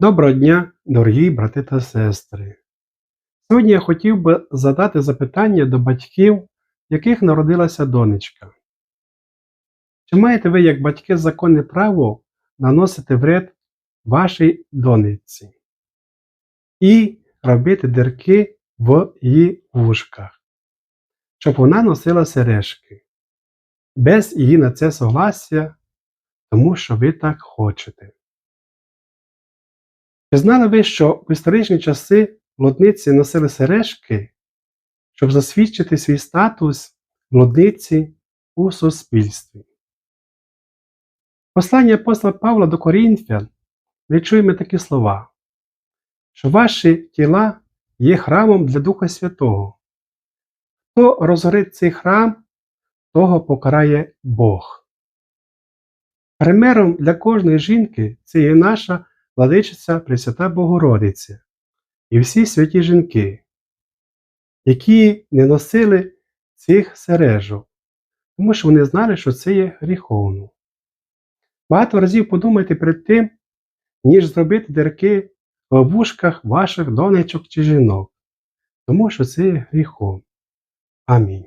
Доброго дня, дорогі брати та сестри. Сьогодні я хотів би задати запитання до батьків, в яких народилася донечка. Чи маєте ви, як батьки, законне право наносити вред вашій донечці і робити дирки в її вушках, щоб вона носила сережки, без її на це согласия, тому що ви так хочете? Чи знали ви, що в історичні часи блудниці носили сережки, щоб засвідчити свій статус блудниці у суспільстві? Послання апостола Павла до Корінфян ми чуємо такі слова, що ваші тіла є храмом для Духа Святого. Хто розгорить цей храм, того покарає Бог. Примером для кожної жінки це є наша владичиця Пресвята Богородиця і всі святі жінки, які не носили цих сережок, тому що вони знали, що це є гріховно. Багато разів подумайте перед тим, ніж зробити дірки в вушках ваших донечок чи жінок, тому що це є гріхом. Амінь.